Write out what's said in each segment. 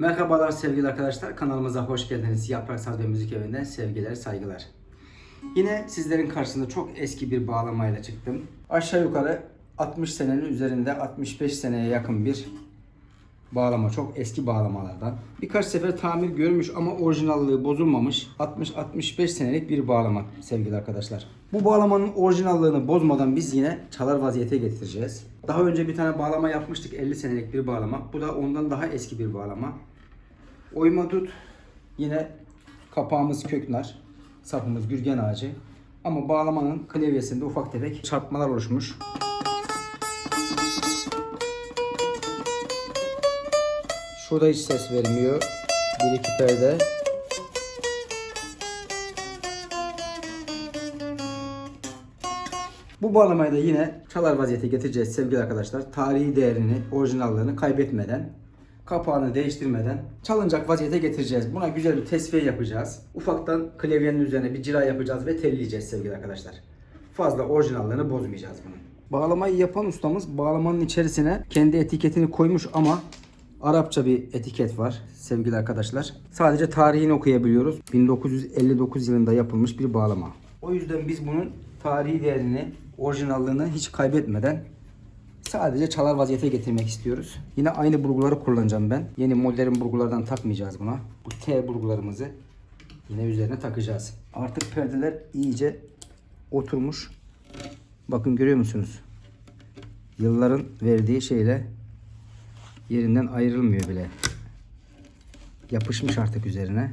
Merhabalar sevgili arkadaşlar. Kanalımıza hoş geldiniz. Yaprak Saz ve Müzik Evi'nden sevgiler, saygılar. Yine sizlerin karşısında çok eski bir bağlamayla çıktım. Aşağı yukarı 60 senenin üzerinde 65 seneye yakın bir bağlama. Çok eski bağlamalardan. Birkaç sefer tamir görmüş ama orijinallığı bozulmamış 60-65 senelik bir bağlama sevgili arkadaşlar. Bu bağlamanın orijinallığını bozmadan biz yine çalar vaziyete getireceğiz. Daha önce bir tane bağlama yapmıştık 50 senelik bir bağlama. Bu da ondan daha eski bir bağlama. Oyma tut yine kapağımız köknar, sapımız gürgen ağacı. Ama bağlamanın klavyesinde ufak tefek çarpmalar oluşmuş. Şurada hiç ses vermiyor. Bir iki perde. Bu bağlamayı da yine çalar vaziyete getireceğiz sevgili arkadaşlar. Tarihi değerini, orijinallığını kaybetmeden, kapağını değiştirmeden çalınacak vaziyete getireceğiz. Buna güzel bir tesviye yapacağız. Ufaktan klavyenin üzerine bir cila yapacağız ve telleyeceğiz sevgili arkadaşlar. Fazla orijinallığını bozmayacağız bunun. Bağlamayı yapan ustamız bağlamanın içerisine kendi etiketini koymuş ama Arapça bir etiket var sevgili arkadaşlar. Sadece tarihini okuyabiliyoruz. 1959 yılında yapılmış bir bağlama. O yüzden biz bunun tarihi değerini, orijinallığını hiç kaybetmeden sadece çalar vaziyete getirmek istiyoruz. Yine aynı burguları kullanacağım ben. Yeni modern burgulardan takmayacağız buna. Bu T burgularımızı yine üzerine takacağız. Artık perdeler iyice oturmuş. Bakın görüyor musunuz? Yılların verdiği şeyle yerinden ayrılmıyor bile. Yapışmış artık üzerine.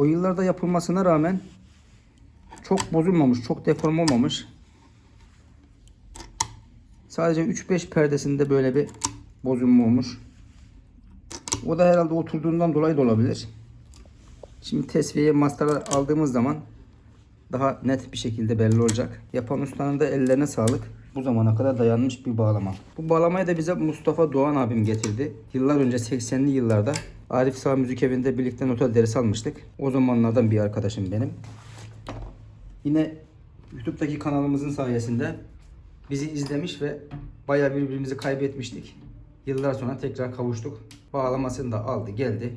O yıllarda yapılmasına rağmen çok bozulmamış, çok deform olmamış. Sadece 3-5 perdesinde böyle bir bozulma olmuş. O da herhalde oturduğundan dolayı da olabilir. Şimdi tesviye mastara aldığımız zaman daha net bir şekilde belli olacak. Yapan ustanın da ellerine sağlık. Bu zamana kadar dayanmış bir bağlama. Bu bağlamayı da bize Mustafa Doğan abim getirdi. Yıllar önce 80'li yıllarda Arif Sağ Müzik Evi'nde birlikte nota dersi almıştık. O zamanlardan bir arkadaşım benim. Yine YouTube'daki kanalımızın sayesinde bizi izlemiş ve bayağı birbirimizi kaybetmiştik. Yıllar sonra tekrar kavuştuk. Bağlamasını da aldı geldi.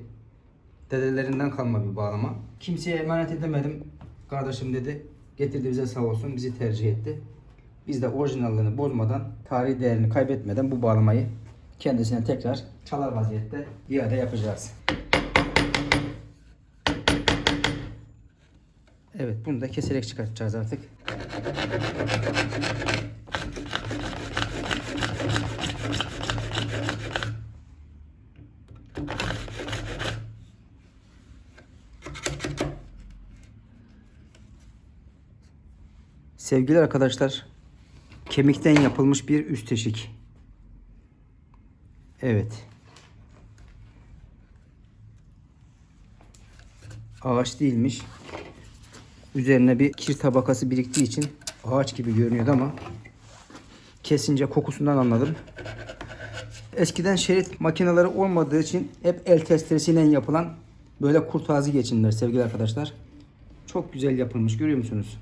Dedelerinden kalma bir bağlama. Kimseye emanet edemedim. Kardeşim dedi. Getirdi bize sağ olsun. Bizi tercih etti. Biz de orijinallığını bozmadan, tarihi değerini kaybetmeden bu bağlamayı kendisine tekrar çalar vaziyette iade yapacağız. Evet bunu da keserek çıkartacağız artık. Sevgili arkadaşlar, kemikten yapılmış bir üst eşik. Evet. Ağaç değilmiş. Üzerine bir kir tabakası biriktiği için ağaç gibi görünüyordu ama kesince kokusundan anladım. Eskiden şerit makineleri olmadığı için hep el testeresiyle yapılan böyle kurt ağzı geçinler sevgili arkadaşlar. Çok güzel yapılmış görüyor musunuz?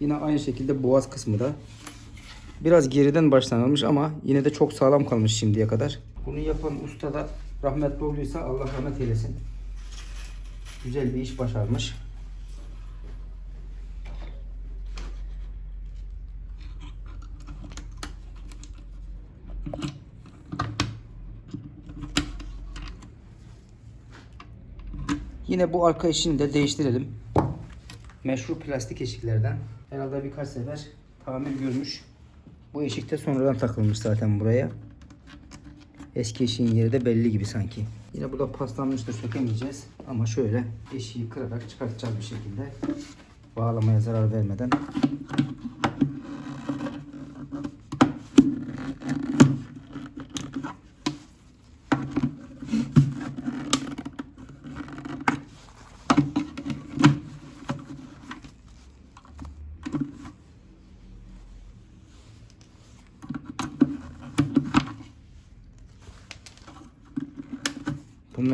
Yine aynı şekilde boğaz kısmı da biraz geriden başlanılmış ama yine de çok sağlam kalmış şimdiye kadar. Bunu yapan usta da rahmetli olduysa Allah rahmet eylesin. Güzel bir iş başarmış. Yine bu arka işini de değiştirelim. Meşhur plastik eşiklerden. Herhalde birkaç sefer tamir görmüş. Bu eşik de sonradan takılmış zaten buraya. Eski eşiğin yeri de belli gibi sanki. Yine bu da paslanmıştır sökemeyeceğiz. Ama şöyle eşiği kırarak çıkartacağız bir şekilde. Bağlamaya zarar vermeden.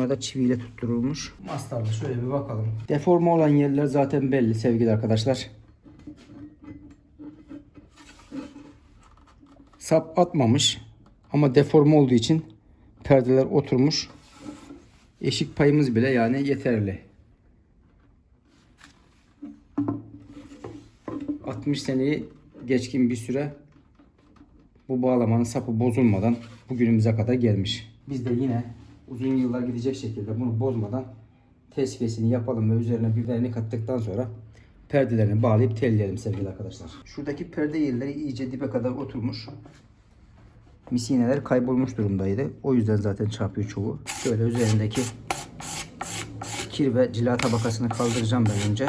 Bunlar da çiviyle tutturulmuş. Mastarla şöyle bir bakalım. Deforme olan yerler zaten belli sevgili arkadaşlar. Sap atmamış ama deforme olduğu için perdeler oturmuş. Eşik payımız bile yani yeterli. 60 seneyi geçkin bir süre bu bağlamanın sapı bozulmadan bugünümüze kadar gelmiş. Biz de yine uzun yıllar gidecek şekilde bunu bozmadan tesviyesini yapalım ve üzerine biberini kattıktan sonra perdelerini bağlayıp telleyelim sevgili arkadaşlar. Şuradaki perde yerleri iyice dibe kadar oturmuş. Misineler kaybolmuş durumdaydı. O yüzden zaten çarpıyor çoğu. Şöyle üzerindeki kir ve cila tabakasını kaldıracağım ben önce.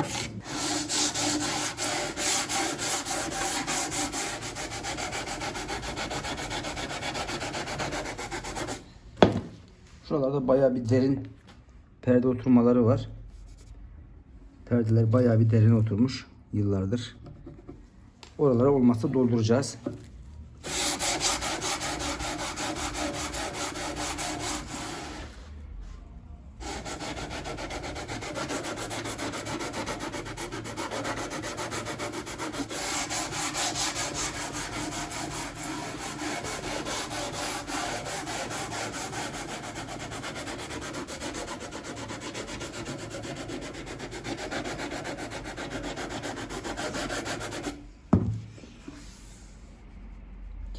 Şuralarda bayağı bir derin perde oturmaları var. Perdeler bayağı bir derin oturmuş yıllardır. Oralara olmazsa dolduracağız.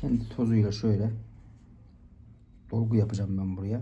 Kendi tozuyla şöyle dolgu yapacağım ben buraya.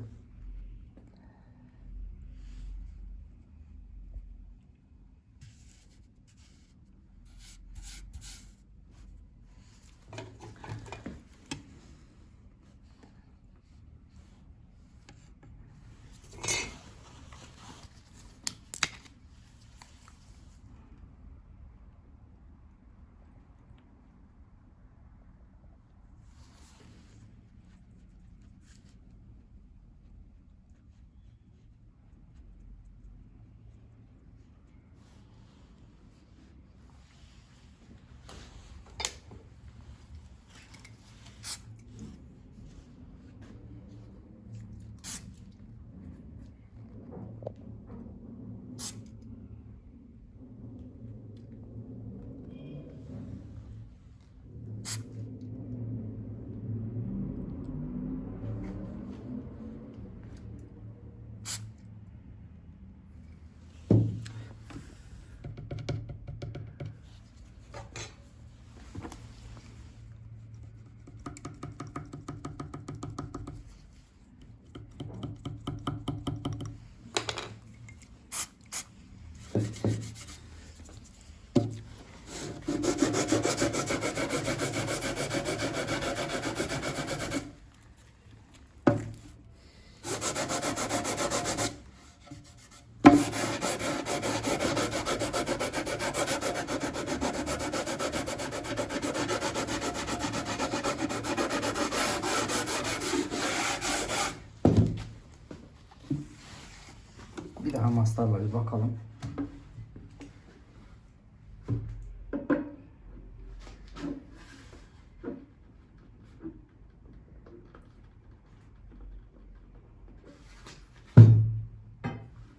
Mastarla bir bakalım.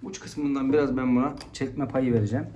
Uç kısmından biraz ben buna çekme payı vereceğim.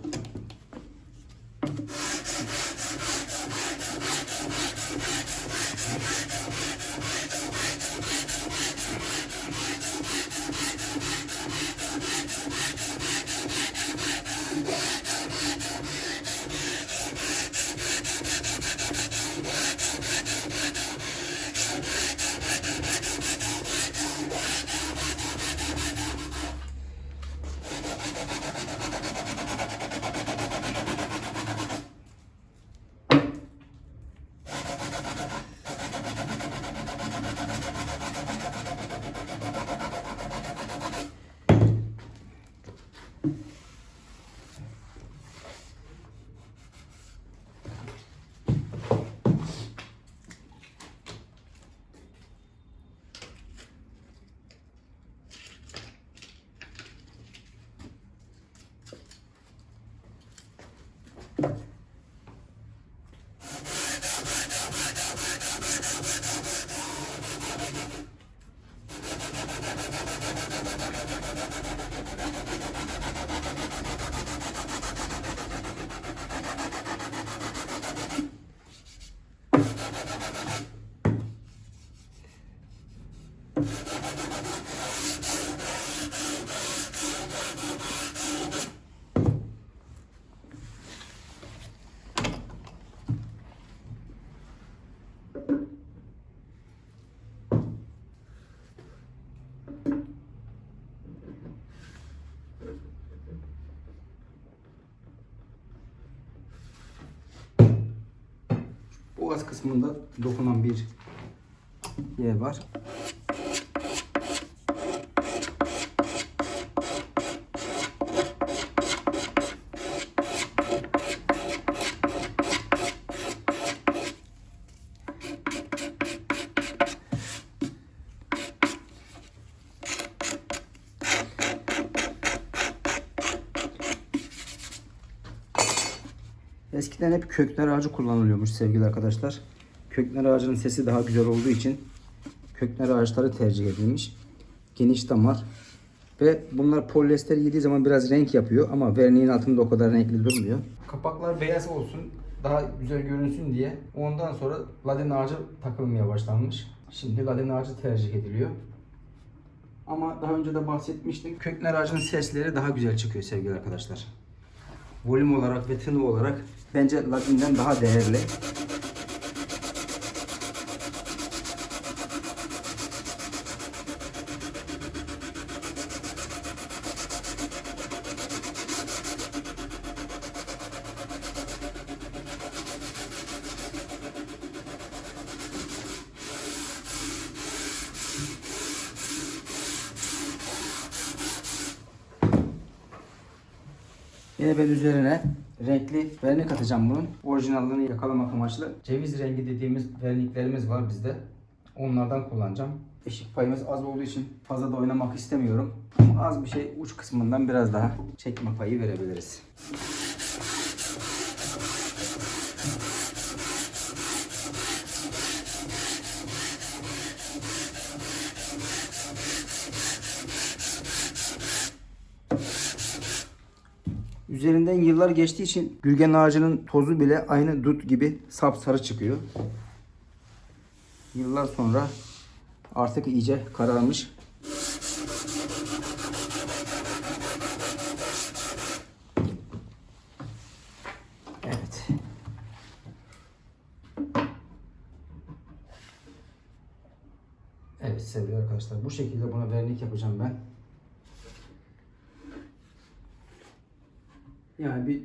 Boğaz kısmında dokunan bir yer var. Eskiden hep kökler ağacı kullanılıyormuş sevgili arkadaşlar. Kökler ağacının sesi daha güzel olduğu için kökler ağaçları tercih edilmiş. Geniş damar ve bunlar polyester yediği zaman biraz renk yapıyor ama verniğin altında o kadar renkli durmuyor. Kapaklar beyaz olsun daha güzel görünsün diye ondan sonra ladin ağacı takılmaya başlanmış. Şimdi ladin ağacı tercih ediliyor. Ama daha önce de bahsetmiştim. Kökler ağacının sesleri daha güzel çıkıyor sevgili arkadaşlar volüm olarak ve tını olarak bence Latin'den daha değerli. Yine ben üzerine renkli vernik atacağım bunun. Orijinalliğini yakalamak amaçlı. Ceviz rengi dediğimiz verniklerimiz var bizde. Onlardan kullanacağım. Eşik payımız az olduğu için fazla da oynamak istemiyorum. Ama az bir şey uç kısmından biraz daha çekme payı verebiliriz. Üzerinden yıllar geçtiği için gürgen ağacının tozu bile aynı dut gibi sapsarı çıkıyor. Yıllar sonra artık iyice kararmış. Evet. Evet sevgili arkadaşlar bu şekilde buna vernik yapacağım ben. Yani bir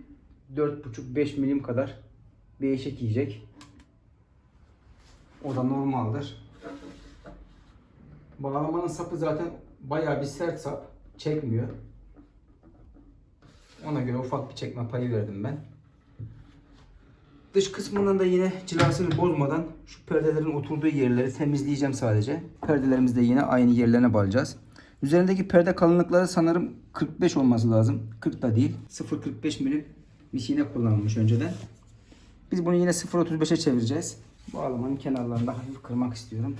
4,5-5 milim kadar bir eşek yiyecek. O da normaldir. Bağlamanın sapı zaten bayağı bir sert sap. Çekmiyor. Ona göre ufak bir çekme payı verdim ben. Dış kısmından da yine cilasını bozmadan şu perdelerin oturduğu yerleri temizleyeceğim sadece. Perdelerimizi de yine aynı yerlerine bağlayacağız. Üzerindeki perde kalınlıkları sanırım 45 olması lazım. 40 da değil. 0.45 milim misine kullanılmış önceden. Biz bunu yine 0.35'e çevireceğiz. Bağlamanın kenarlarını da hafif kırmak istiyorum.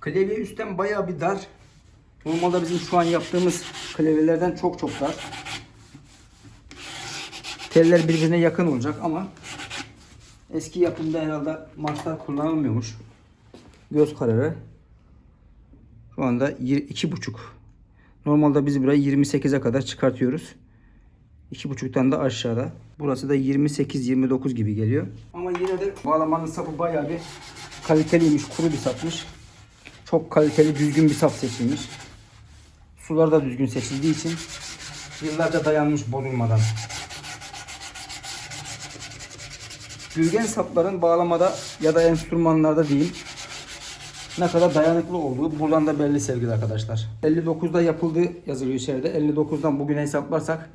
Klavye üstten bayağı bir dar. Normalde bizim şu an yaptığımız klavyelerden çok çok dar. Teller birbirine yakın olacak ama eski yapımda herhalde marklar kullanılmıyormuş. Göz kararı. Şu anda 2,5. Normalde biz burayı 28'e kadar çıkartıyoruz. 2,5'tan da aşağıda. Burası da 28-29 gibi geliyor. Ama yine de bağlamanın sapı bayağı bir kaliteliymiş. Kuru bir sapmış. Çok kaliteli düzgün bir sap seçilmiş. Sular da düzgün seçildiği için yıllarca dayanmış bozulmadan. Gürgen sapların bağlamada ya da enstrümanlarda değil ne kadar dayanıklı olduğu buradan da belli sevgili arkadaşlar. 59'da yapıldığı yazılıyor içeride. 59'dan bugüne hesaplarsak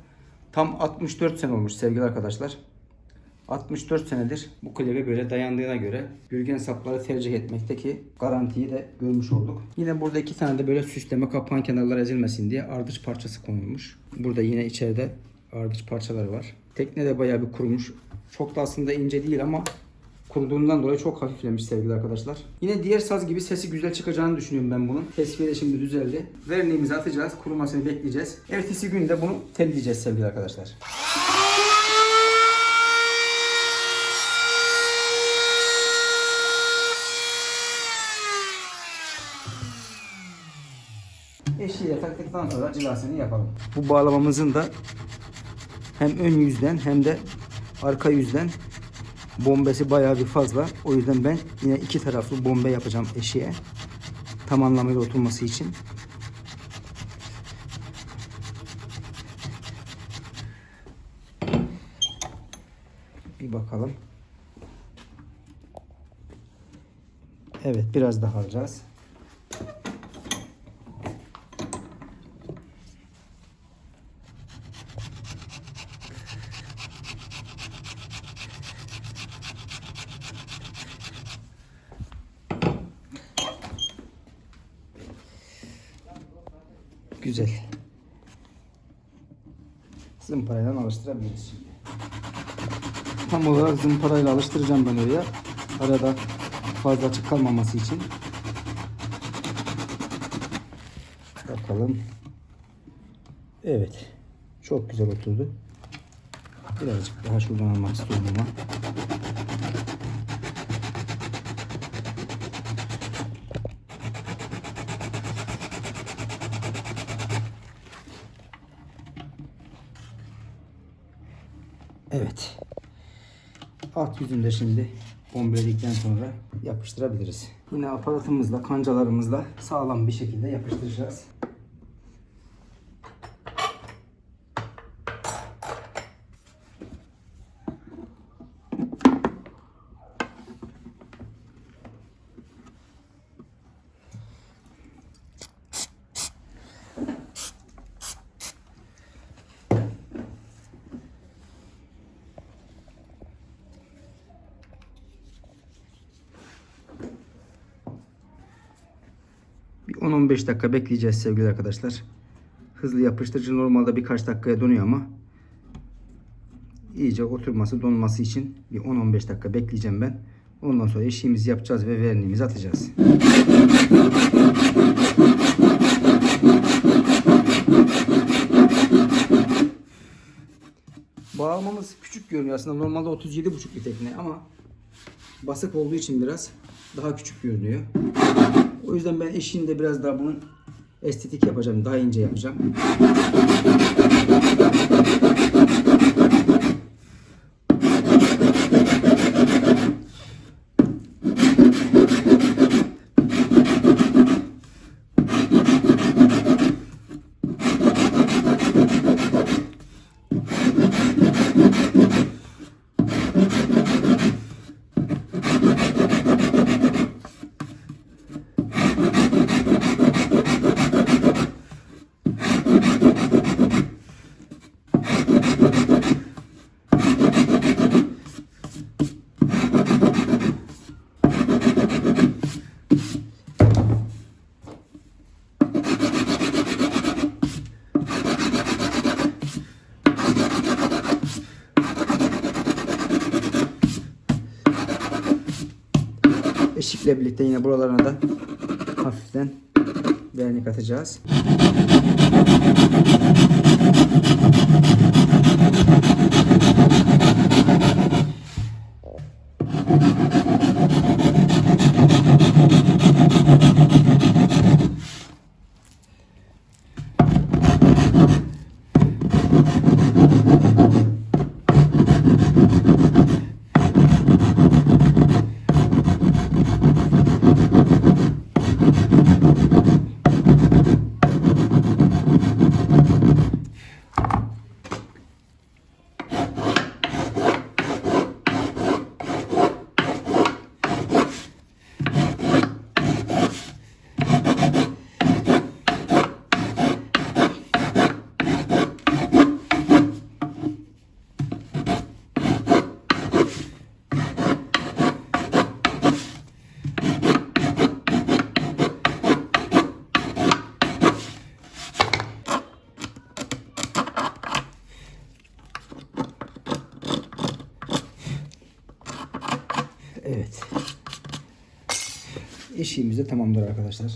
tam 64 sene olmuş sevgili arkadaşlar. 64 senedir bu klavye böyle dayandığına göre gürgen sapları tercih etmekteki garantiyi de görmüş olduk. Yine burada iki tane de böyle süsleme kapağın kenarları ezilmesin diye ardıç parçası konulmuş. Burada yine içeride ardıç parçaları var. Tekne de bayağı bir kurumuş. Çok da aslında ince değil ama kuruduğundan dolayı çok hafiflemiş sevgili arkadaşlar. Yine diğer saz gibi sesi güzel çıkacağını düşünüyorum ben bunun. Tesviye de şimdi düzeldi. Verniğimizi atacağız. Kurumasını bekleyeceğiz. Ertesi günde bunu telleyeceğiz sevgili arkadaşlar. Eşiğe taktıktan sonra cilasını yapalım. Bu bağlamamızın da hem ön yüzden hem de arka yüzden bombesi bayağı bir fazla. O yüzden ben yine iki taraflı bombe yapacağım eşiğe. Tam anlamıyla oturması için. Bir bakalım. Evet biraz daha alacağız. Güzel. Zımparayla alıştırabiliriz şimdi. Tam olarak zımparayla alıştıracağım ben oraya. Arada fazla açık kalmaması için. Bakalım. Evet. Çok güzel oturdu. Birazcık daha şuradan almak istiyorum ama. Evet. Alt yüzünde şimdi bombeledikten sonra yapıştırabiliriz. Yine aparatımızla, kancalarımızla sağlam bir şekilde yapıştıracağız. 10-15 dakika bekleyeceğiz sevgili arkadaşlar. Hızlı yapıştırıcı normalde birkaç dakikaya donuyor ama iyice oturması, donması için bir 10-15 dakika bekleyeceğim ben. Ondan sonra eşiğimizi yapacağız ve verniğimizi atacağız. Bağlamamız küçük görünüyor aslında. Normalde 37,5 bir tekne ama basık olduğu için biraz daha küçük görünüyor. O yüzden ben eşiğinde biraz daha bunun estetik yapacağım. Daha ince yapacağım. Eşikle birlikte yine buralarına da hafiften vernik atacağız. Evet. Eşiğimiz de tamamdır arkadaşlar.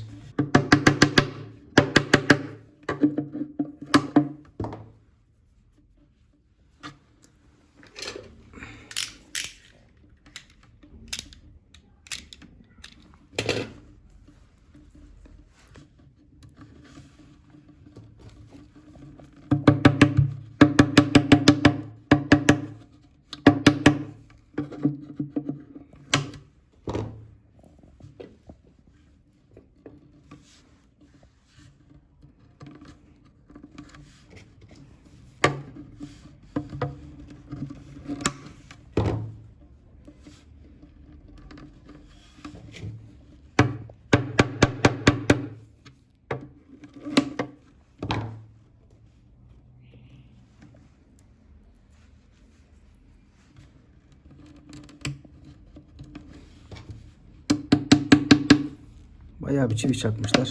Bayağı bir çivi çakmışlar.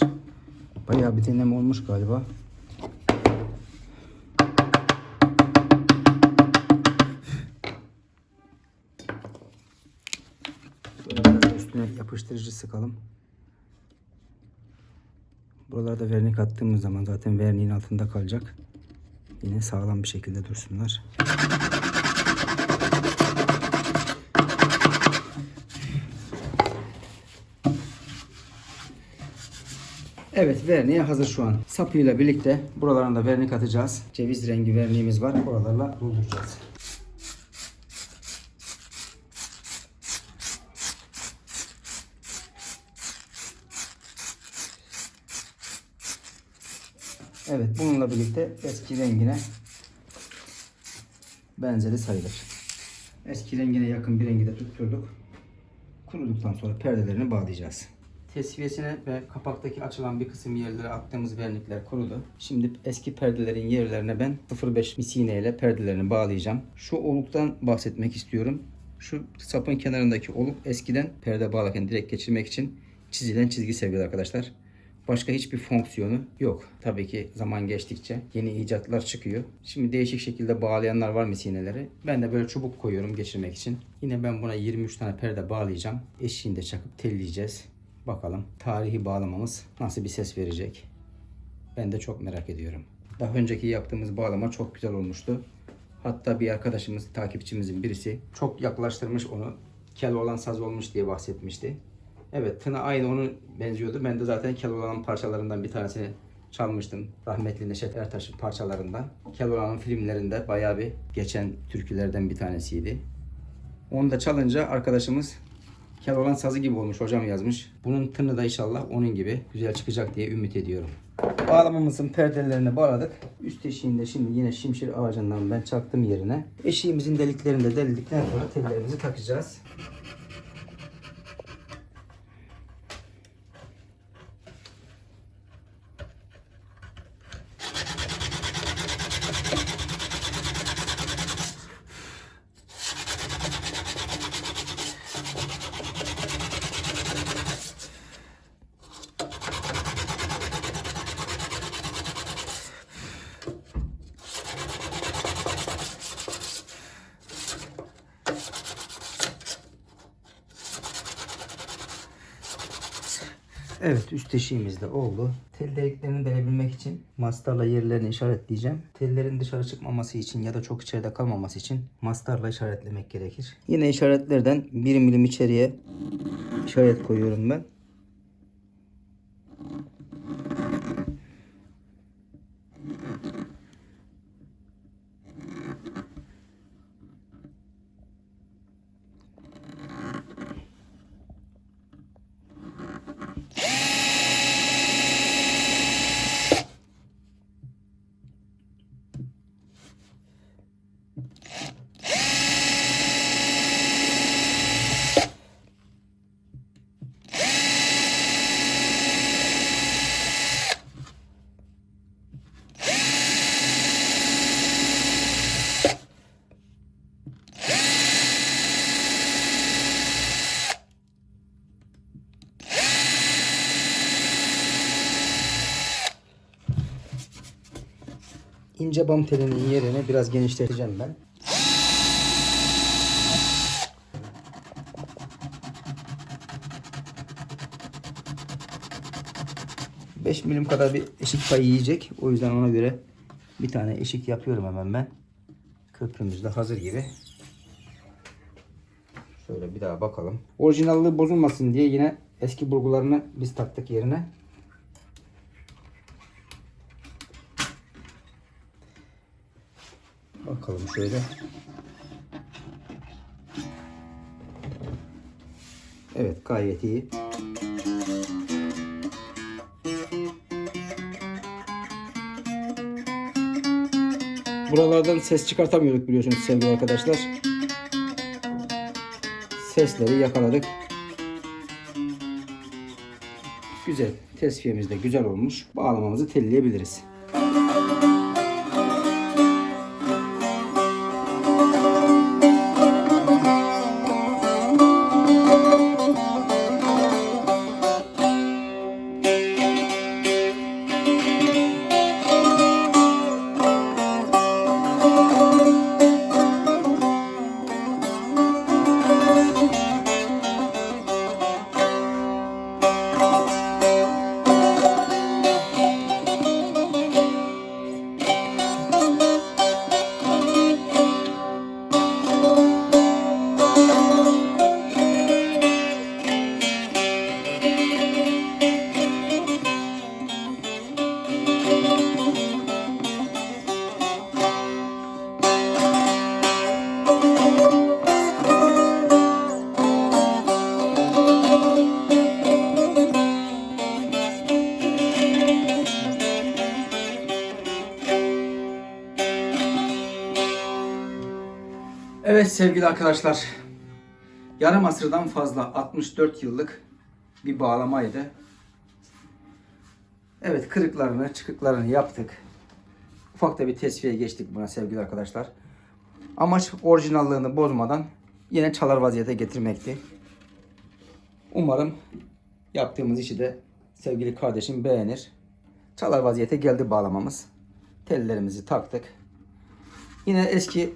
Bayağı bir deneme olmuş galiba. Üstüne yapıştırıcı sıkalım. Buralarda vernik attığımız zaman zaten verniğin altında kalacak. Yine sağlam bir şekilde dursunlar. Evet verniğe hazır şu an. Sapıyla birlikte buralarına da vernik atacağız. Ceviz rengi verniğimiz var. Oralarla dolduracağız. Evet bununla birlikte eski rengine benzeri sayılır. Eski rengine yakın bir rengi de tutturduk. Kuruduktan sonra perdelerini bağlayacağız. Tesviyesine ve kapaktaki açılan bir kısım yerlere attığımız vernikler kurudu. Şimdi eski perdelerin yerlerine ben 0.5 misine ile perdelerini bağlayacağım. Şu oluktan bahsetmek istiyorum. Şu sapın kenarındaki oluk eskiden perde bağlarken direkt geçirmek için çizilen çizgi sevgili arkadaşlar. Başka hiçbir fonksiyonu yok. Tabii ki zaman geçtikçe yeni icatlar çıkıyor. Şimdi değişik şekilde bağlayanlar var misineleri. Ben de böyle çubuk koyuyorum geçirmek için. Yine ben buna 23 tane perde bağlayacağım. Eşiğini de çakıp telleyeceğiz. Bakalım tarihi bağlamamız nasıl bir ses verecek. Ben de çok merak ediyorum. Daha önceki yaptığımız bağlama çok güzel olmuştu. Hatta bir arkadaşımız, takipçimizin birisi çok yaklaştırmış onu. Kel olan saz olmuş diye bahsetmişti. Evet tına aynı onun benziyordu. Ben de zaten Keloğlan'ın parçalarından bir tanesini çalmıştım. Rahmetli Neşet Ertaş'ın parçalarından. Keloğlan'ın filmlerinde bayağı bir geçen türkülerden bir tanesiydi. Onu da çalınca arkadaşımız Keloğlan sazı gibi olmuş hocam yazmış. Bunun tını da inşallah onun gibi güzel çıkacak diye ümit ediyorum. Bağlamamızın perdelerini bağladık. Üst eşiğinde şimdi yine şimşir ağacından ben çaktım yerine. Eşiğimizin deliklerini de deldikten sonra tellerimizi takacağız. Üst eşiğimiz de oldu. Tel deliklerini delebilmek için mastarla yerlerini işaretleyeceğim. Tellerin dışarı çıkmaması için ya da çok içeride kalmaması için mastarla işaretlemek gerekir. Yine işaretlerden 1 milim içeriye işaret koyuyorum ben. İnce bam telinin yerini biraz genişleteceğim ben. Beş milim kadar bir eşik payı yiyecek. O yüzden ona göre bir tane eşik yapıyorum hemen ben. Köprümüz de hazır gibi. Şöyle bir daha bakalım. Orijinallığı bozulmasın diye yine eski burgularını biz taktık yerine. Bakalım şöyle. Evet gayet iyi. Buralardan ses çıkartamıyorduk biliyorsunuz sevgili arkadaşlar. Sesleri yakaladık. Güzel. Tesviyemiz de güzel olmuş. Bağlamamızı telleyebiliriz. Sevgili arkadaşlar. Yarım asırdan fazla 64 yıllık bir bağlamaydı. Evet kırıklarını çıkıklarını yaptık. Ufak da bir tesviye geçtik buna sevgili arkadaşlar. Amaç orijinallığını bozmadan yine çalar vaziyete getirmekti. Umarım yaptığımız işi de sevgili kardeşim beğenir. Çalar vaziyete geldi bağlamamız. Tellerimizi taktık. Yine eski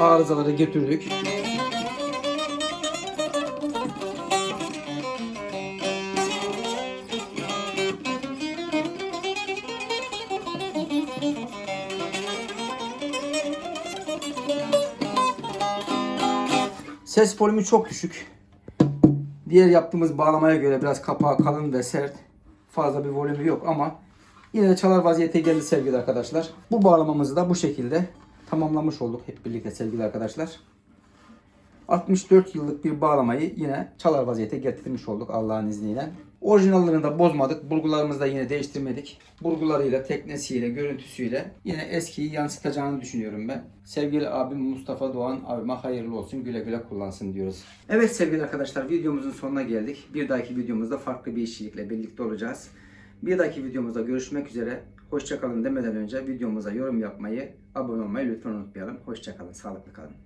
arızaları götürdük. Ses volümü çok düşük. Diğer yaptığımız bağlamaya göre biraz kapağı kalın ve sert. Fazla bir volümü yok ama yine de çalar vaziyete geldi sevgili arkadaşlar. Bu bağlamamızı da bu şekilde tamamlamış olduk hep birlikte sevgili arkadaşlar. 64 yıllık bir bağlamayı yine çalar vaziyete getirmiş olduk Allah'ın izniyle. Orijinallerini de bozmadık. Burgularımızı da yine değiştirmedik. Burgularıyla, teknesiyle, görüntüsüyle yine eskiyi yansıtacağını düşünüyorum ben. Sevgili abim Mustafa Doğan abime hayırlı olsun. Güle güle kullansın diyoruz. Evet sevgili arkadaşlar videomuzun sonuna geldik. Bir dahaki videomuzda farklı bir işçilikle birlikte olacağız. Bir dahaki videomuzda görüşmek üzere. Hoşçakalın demeden önce videomuza yorum yapmayı, abone olmayı lütfen unutmayalım. Hoşçakalın, sağlıklı kalın.